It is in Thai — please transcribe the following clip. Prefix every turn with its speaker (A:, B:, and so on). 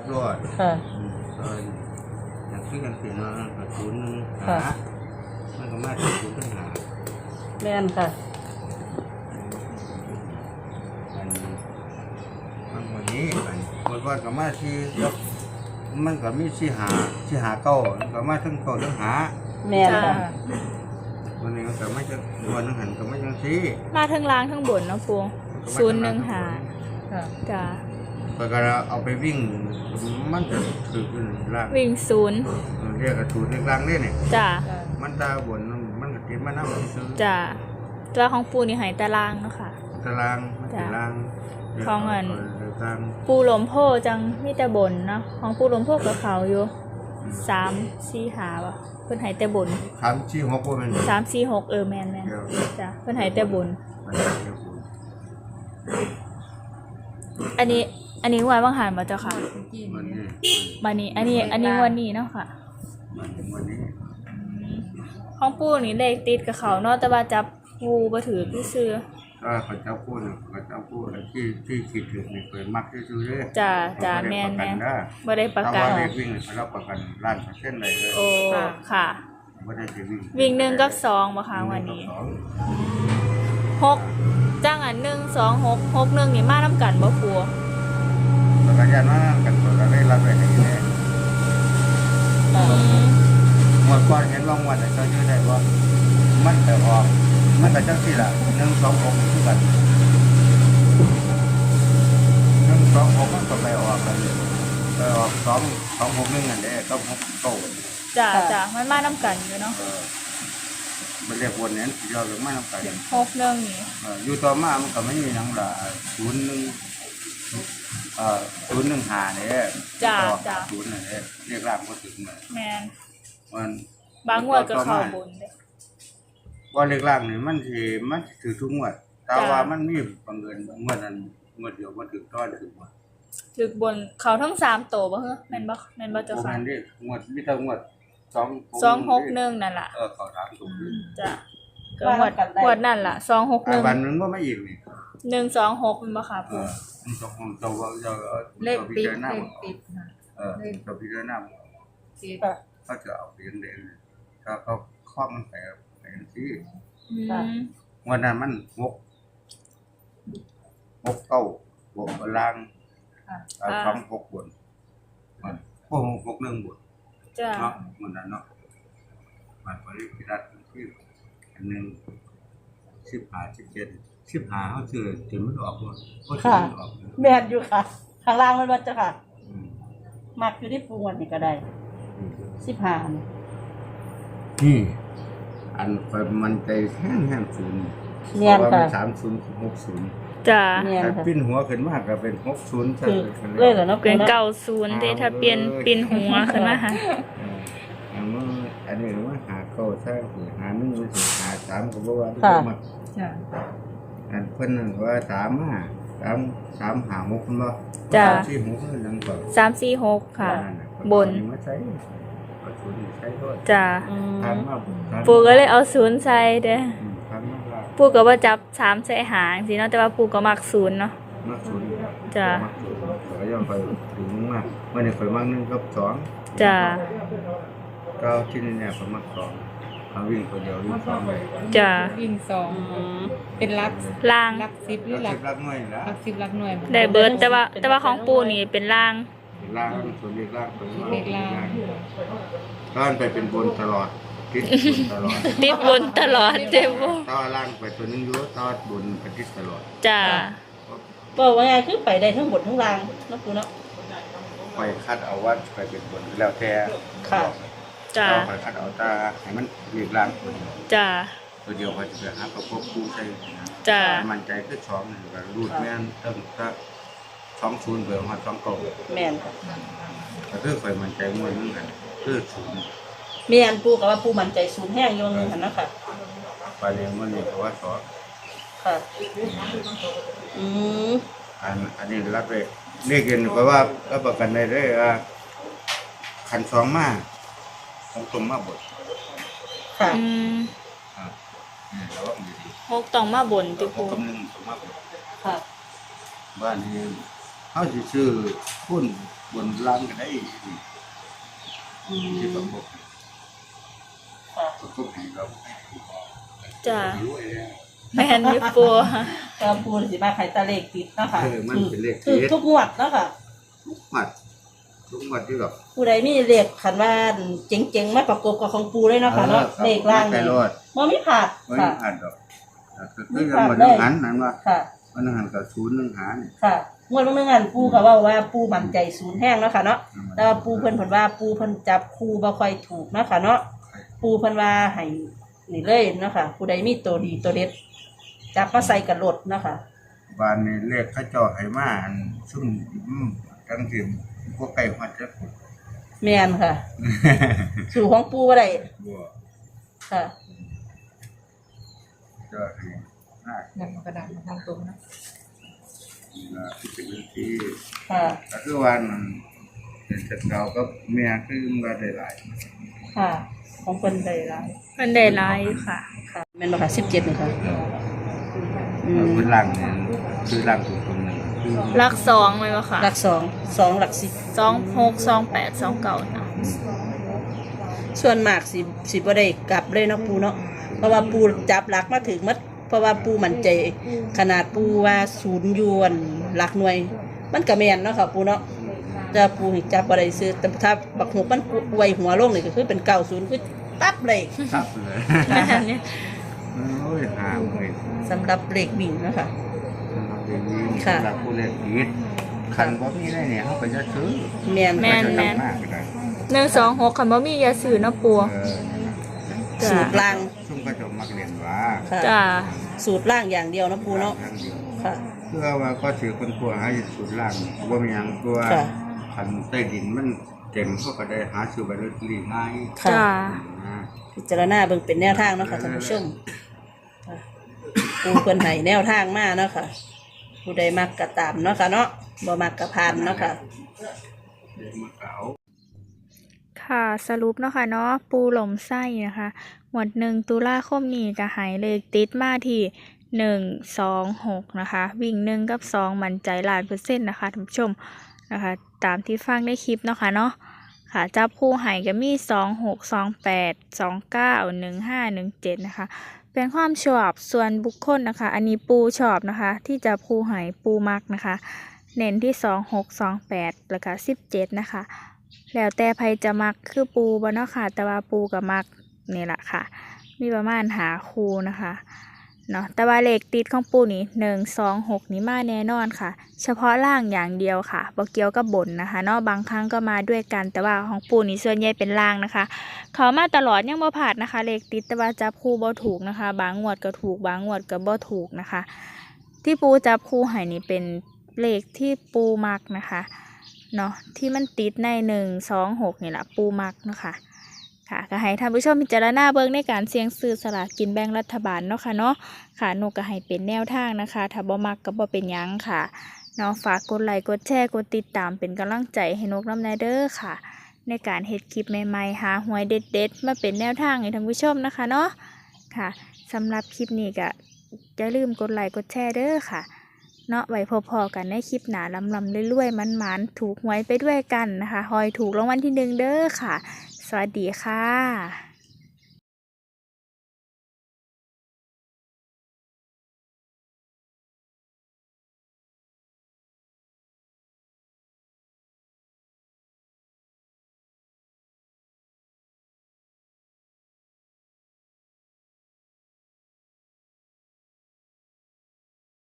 A: ครับรอด
B: ค่ะ
A: อืมเอออย่างที่กันเสียเนาะกระสุนหนึ่งหา
B: ค่ะ
A: มันก็มาจากศูนย์ตั้งหา
B: แม่นค่ะ
A: อันมันวันนี้อันวันก่อนก็มาที่แล้วมันก็มีที่หาที่หาเก้ามันก็มาทั้งเก้าทั้งหา
B: แม่นค่ะ
A: วันนี้มันก็ไม่จะวันนึงหันก็ไม่ยังที่
C: มาทั้งล่างทั้งบนเนาะปูศูนย์หนึ่งหา
B: ค่ะ
C: จ้า
A: ก็ก็เอาไปวิ่ง มันจะถือขึ้นล่าง
C: วิ่งศูนย์
A: เรียกกระสุนในล่างนี่เนี่ย
C: จ้า
A: มันตาบนมันก็ติดมาน้ำซื้อ
C: จ้าตัวของปูนี่ใหายตารางเนาะค่ะ
A: ตารางมันเป็นล่าง
C: ของอัน
A: เดี๋ยวตาม
C: ปูหลมโพจังมีแต่บนเนาะของปูหลมโพกับเขาอยู่สามสี่หาว่ะเพิ่นใหายแต่บน
A: คำชี้หัวโปมัน
C: สามสี่หกเออแมนแมน
A: เดี๋ยว
C: จ้าเพิ่นใหายแต่บน
A: มันจะเดี๋ยวคุณ
C: อันนี้ อันนี้วันบางหันมาเจ้าค่ะ
A: มันนี่
C: มานี้ อันนี้ อันนี้วันนี้เนาะค่ะ
A: มันวันนี้
C: ของปูนี่เลขติดกับเขาเนาะแต่ว่าจับปูบ่ถือพี่ซื้อ
A: ก็เขาเจ้าพูดเขาเจ้าพูดที่ที่คิดถึงนี่เคยมักที่สุดเลย
C: จ้าจ้าแมนแมน
A: นะ
C: บ่ได้ประ
A: ถ้า
C: กัน
A: ว่าเด็กวิ่งเขารับประกันล้านเปอร์เซ็นต์เลยเลย
C: โอ้ค่ะ
A: ไม่ได้จะวิ่ง
C: วิ่งหนึ่งกับสองบ่คะวันนี้
A: สอง
C: หกจ้างอันหนึ่งสองหกหกหนึ่งนี่มาน้ำกันบ่ปู
A: จั กรยานว่ากันตัวเราได้รับไปไหนเนี่ย
B: ค่ะ
A: เมื่อก่อนเห็นว่างวันไหนเขายืดได้ว่ามันจะออกมันก็จังสี่ละหนึ่งสองหกคือกันหนึ่งสองหกมันก็ไปออกกันไปออกสองสองหกหนึ่งอันเด้ก็หกเก้า
C: จ้าจ้ามันมาน้ำกันอยู่เนาะ
A: เออมันเรียกวนเนี่ยยอดหรือไม่น้ำไก่
C: หกหนึ่งนี่
A: เอออยู่ต่อมามันก็ไม่มีหนังละศูนย์หนึ่ง เอ่อศูนย์หนึ่งหาเนี่ย
C: จ้า
A: ต่อ
C: จ้า
A: ศูนย์เนี่ยเรียกร่างก็ถึงเลย
C: แมน
A: มัน
C: บางงวดก็เข้าบนเด้
A: ว่าเรียกร่างนี่มันสิมันสิถือทุกงวดแต่
C: จ้ะ
A: ว่ามันมีบังเอิญงวดนั้นงวดเดียวมันถึงต้อนถึงงวด
C: ถึกบนเขาทั้งสามโตบ่เฮ้อแม่นบ่แม่นบ่เจ้า
A: โอ้
C: ค่ะ
A: แม่นดิงวดมีแต่งวดสอง
C: สองหกหนึ่งนั่นล่ะ
A: เออเขาถามถูกเลย
C: จ้าก็งวดงวดนั่นล่ะสองหกห
A: อ่า
C: นึ่ง
A: วันนึงก็ไม่อีกนี่
C: หนึ่งสองหกแม่นบ่ค่ะ
A: เอ
C: ปู
A: อมันสองของเจ้าว่าเจ้าเอา
D: เลข
A: จ้าพิ
D: ปิด
A: จารณา
D: เล
A: บ่
D: ขปิดค่ะ
A: เออเจ้าพิจารณาบ่
D: ปิด
B: ค่ะ
A: เขาจะเอาเปลี่ยนเองถ้าเขาครอบมันไปไปกันที่
C: อื
B: ค่ะ
C: ม
A: วันนั้นมันหกหกเก้าหกล่างเอาสองหกบนมันโอ้หกหกหนึ่งบน
C: จ้า
A: เนาะมันนั้นเนาะมันบริพิรัตที่อันหนึ่งสิบห้าสิบเจ็ด สิบห้าเขาเจอจนมันออกหมดก็จนมันออก
B: แม่นอยู่ค่ะ ข้างล่างมันว่าเจ้าค่ะ
A: อืม
B: มักอยู่ที่ปูวันนี้ก็ได้สิบห้านี่
A: นี่ อันไปมันใจแห้งแห้งศูนย์
B: เนียน
A: พราะว่า
B: ค่ะ
A: มันสามศูนย์หกศูนย์
C: จ้า
B: เนียน
A: ถ้า
B: ค่ะ
A: ปิ้นหัวขึ้นมากก็เป็นหกศูนย์
B: คือเลยเหรอเนาะปู
C: เป็น
B: เนาะ
C: เก่าศูนย์เด้ถ้าเปลี่ยนปินหัวขึ้นมาค่ะ
A: อันนี้อันนี้ว่าหาเก้าใช่หาหนึ่งหรือหาสามก็บอกว่า
B: ค่ะ
A: มา
D: จ้ะ
A: อันเพิ่นนั่นก็ว่าสามห้าสามสามหาหกคนบ่
C: จ้ะ
A: สามสี่หกเพิ่นนั่นก็
C: สามสี่หกค่ะ
A: นั่นน่ะ
C: บน
A: มาใช้ก็ศูนย์ใช้โทษ
C: จ้า
B: อืม
A: ทานมาทาน
C: ปูก็เลยเอาศูนย์ใส่เด้อ
A: อืมทานมาว่า
C: ปูก็ว่าจับสามใส่หางสิเนาะแต่ว่าปูก็มักศูนย์เนาะ
A: มาศูนย์
C: จ้ะ
A: มาศูนย์ก็ย่อมไปถึงมากวันนี้ข่อยมักหนึ่งกับสอง
C: จ้า
A: ก็ที่นี่เนี่ยข่อยมักสอง เอาวิ่งคนเดียววิ่งสองเลย
C: จ้า
D: วิ่งสอง
B: อืม
D: เป็นลัก
C: ล่าง
D: ลักสิบหรือ
A: แล้ว
D: ลั
A: สิ
D: ก
A: บรักน้อยนะ
D: ลักสิบลักหน่วย
C: ได้เบิร์ดแต่ว่าแต่ว่าของปูนี่เป็นล่าง
A: ล่างส่วนเล็กล่างส่วน
D: เด็กลาง
A: ก้อนไปเป็นบนตลอดทิศบนตลอด
C: ติดบนตลอดเจ้าปู
A: ต้อล่างไปตัวหนึงอยู่ต้อบนไปทิศตลอด
C: จ้า
B: บอกว่าไงคือไปได้ทั้งบนทั้งล่างเนาะปูเนาะ
A: ไปคัดเอาว่าไปเป็นบนแล้วแต่
B: ค่ะ
C: จ้า
A: เราไปคัดเอาตาให้มันเรียกล่าง
C: จ้า
A: ตัวเดียวไปจะหาประกบคู่ใช่นะ
C: จ้า
A: มันใจคือสองนี่ก็รูดแม่นตั้งแต่สองศูนย์เบอร์มาสองเก้า
B: แม่นค่ะ
A: ก็คือข่อยมันใจมวยเหมือนกันคือศูนย์
B: แม่นปูกับว่าปูมันใจสูงแห้งอยู่นึงหั่นนะค่ะ
A: ไปเรียนมันนี่เพราะว่าสอน
B: ค่ะอืม
A: อันอันนี้รับเลยเรียกเงินเพราะว่ารับประกันได้เลยว่าขันสองมาต้ องตรงมาบท
B: ค่ะ
C: อืม
A: อ่านี่แล้วก็อยู่ดี
C: หกต้องมาบนติ
A: ห
C: ปู
A: กกำลังตรงมาบท
B: ค่ะ
A: บ้านนี้เขาสิซื้อหุ้นบนล่างก็ได้
B: อื
A: ที่ประ
B: ม
A: กบ
B: ค่ะ
A: ประกบให้เรา
C: จ้ะ
A: รวยแล้ว
C: แม่นอยู่ปู
B: ก็ปูสิมาไข่ตะเลขติดเนาะค่ะ
A: เออมันเป็นเลข
B: คือ
A: เจ็ด
B: ทุกงวดเนาะค่ะ
A: ทุกหมัด ทุกหมัดที่แบบ
B: ผู้ใดมีเลขขันว่าเจ๋งๆมาประกบกับของปูเลยเนาะค่ะเนาะเลขล่าง
A: แต่
B: นี่
A: รอด
B: บ่มีขาด
A: ไม่
B: ค่ะ
A: ผ่านดอกแต่
B: ไม่
A: คือ
B: ผ่าน
A: มัน
B: เลย
A: หันนั่นว่า
B: ค่ะ
A: มันหันกับศูนย์หนึ่งหาร
B: ค่ะงวดลงนึงอันปูก็เว้าว่าปูมั่นใจศูนย์แห้งเนาะค่ะเนาะ แต่ว่าปูเพิ่นเพิ่นว่าปูเพิ่นจับคูบ่ค่อยถูกเนาะค่ะเนาะปูเพิ่นว่าให้นี่เลยเนาะค่ะผู้ใดมีตัวดีตัวเด็ดจับมาใส่กับรถเนาะค่ะ
A: บ้านนี้เลขเข้าเจ้าให้มาอันซุ่มอืม กลางคืนพวกไก่หัดจะขุด
B: แม่นค่ะ สู่ของปูบ่ได้
A: บัว
B: ค่ะ
A: เจะให้หน้า
D: นำกระดาษมาทำตรงนะ
A: ละที่เป็นเรื่องที่
B: ค่ะ
A: ก็คือวันเป็นจัดเก่าก็เมียคือมาได้หลาย
B: ค่ะ ของเพิ่นได้หลาย
C: มันได้หลายอยู่ค่ะ
B: ค่ะแม่นบ่ค่ะ17นี่ค่ะอืม
A: เป็นหลังเนี่ยคือหลังถูกคน หนึ่งคือ
C: ลักสองไหมวะค่ะ
B: หลักสองสองหลักสิบ
C: สองหกสองแปดสองเก่านะ
B: ส่วนมากสิสิบ่ได้กลับเลยเนาะปูเนาะเพราะว่าปูจับหลักมาถึงมัดเพราะว่าปูมั่นใจ ขนาดปูว่าศูนย์อยวนหลักหน่วย มันก็แม่นเนาะค่ะปูเนาะจะปูให้จับบ่ได้ซื้อแต่ถ้าบักหกมันไวหัวลงนี่ก็คือเป็น90คือตับเลย
A: ทับเลย
C: แม่นเนี่ย
A: โอ้ยห่างเลย
B: สำหรับเลขวิ่งเนาะค่ะ
A: อย่างนี้
B: ค่ะ
A: สำหรับผู้เล่นผิดคันว่ามีได้เนี่ยเขาก็จะซื้อ
B: แม่น
C: แม่น
A: ก็จะ
C: แม่น
A: ทำมากก็ได้
C: หนึ่งสองหกคันบ่มียาสื่อเนาะปู
A: เออ
B: สูตรล่าง
A: ซุ่มก็จะมักเรียนว่า
B: ค่ะ
C: จ้า
B: สูตรล่างอย่างเดียวเนาะปูเนาะ
A: ทางเดียว
B: ค่ะ
A: เพื่อว่าก็ถือคนกลัวให้สุดล่างว่ามีหยังกลัว
B: ค่ะ
A: คันใต้ดินมันเต็มเขาก็ได้หาซื้อใบลอตเตอรี่ง่าย
B: ค่ะ
C: จ้า
A: นะ
B: พิจารณาเบิ่งเป็นแนวทางเนาะค่ะท่านผู้ชมค่ะปูเพิ่นให้แนวทางมาเนาะค่ะ ผู้ใดมักกะตามเนาะค่ะเนาะบ่มักกะผ่านเนาะค่ะ
A: เดี๋ยวมาเก่า
C: ค่ะสรุปเนาะค่ะเนาะปูหลมไส้นะคะหมวดหนึ่งตุลาคมนี้จะหายเลขติดมาที่หนึ่งสองหกนะคะ วิ่งหนึ่งกับสองมันใจล้านเปอร์เซ็นต์นะคะท่านผู้ชมนะคะ ตามที่ฟังในคลิปเนาะค่ะเนาะค่ะจับคู่หายก็มีสองหกสองแปดสองเก้าหนึ่งห้าหนึ่งเจ็ดนะคะ เป็นความชอบส่วนบุคคลนะคะ อันนี้ปูชอบนะคะ ที่จะปูหายปูมักนะคะ เน้นที่สองหกสองแปดแล้วก็สิบเจ็ดนะคะ แล้วแต่ใครจะมักคือปูบ่เนาะค่ะ แต่ว่าปูกับมักนี่แหละค่ะ มีประมาณหาคูนะคะ เนาะแต่ว่าเลขติดของปูนี่หนึ่งสองหกนี่มาแน่นอนค่ะ เฉพาะล่างอย่างเดียวค่ะบ่เกี่ยวกับบนนะคะเนาะบางครั้งก็มาด้วยกัน แต่ว่าของปูนี่ส่วนใหญ่เป็นล่างนะคะ เขามาตลอดยังบ่ผ่านนะคะ เลขติดแต่ว่าจับคู่บ่ถูกนะคะ บางงวดก็ถูกบางงวดก็บ่ถูกนะคะ ที่ปูจับคู่ให้นี่เป็นเลขที่ปูมักนะคะเนาะที่มันติดในหนึ่งสองหกนี่แหละปูมักนะคะ ค่ะก็ให้ท่านผู้ชมพิจารณาเบิ่งในการเสี่ยงซื้อสลากกินแบ่งรัฐบาลเนาะค่ะเนาะค่ะนกก็ให้เป็นแนวทางนะคะถ้าบ่มักก็บ่เป็นหยังค่ะเนาะฝากกดไลค์กดแชร์กดติดตามเป็นกำลังใจให้นกน้ำนาเด้อค่ะ ในการเฮ็ดคลิปใหม่ๆหาหวยเด็ดๆ มาเป็นแนวทางให้ท่านผู้ชมนะคะเนาะค่ะสำหรับคลิปนี้ก็อย่าลืมกดไลค์กดแชร์เด้อค่ะเนาะไว้พอๆกันในคลิปหนาลำลำๆรวยๆมันๆถูกหวยไปด้วยกันนะคะหอยถูกรางวัลที่หนึ่งเด้อค่ะ สวัสดีค่ะ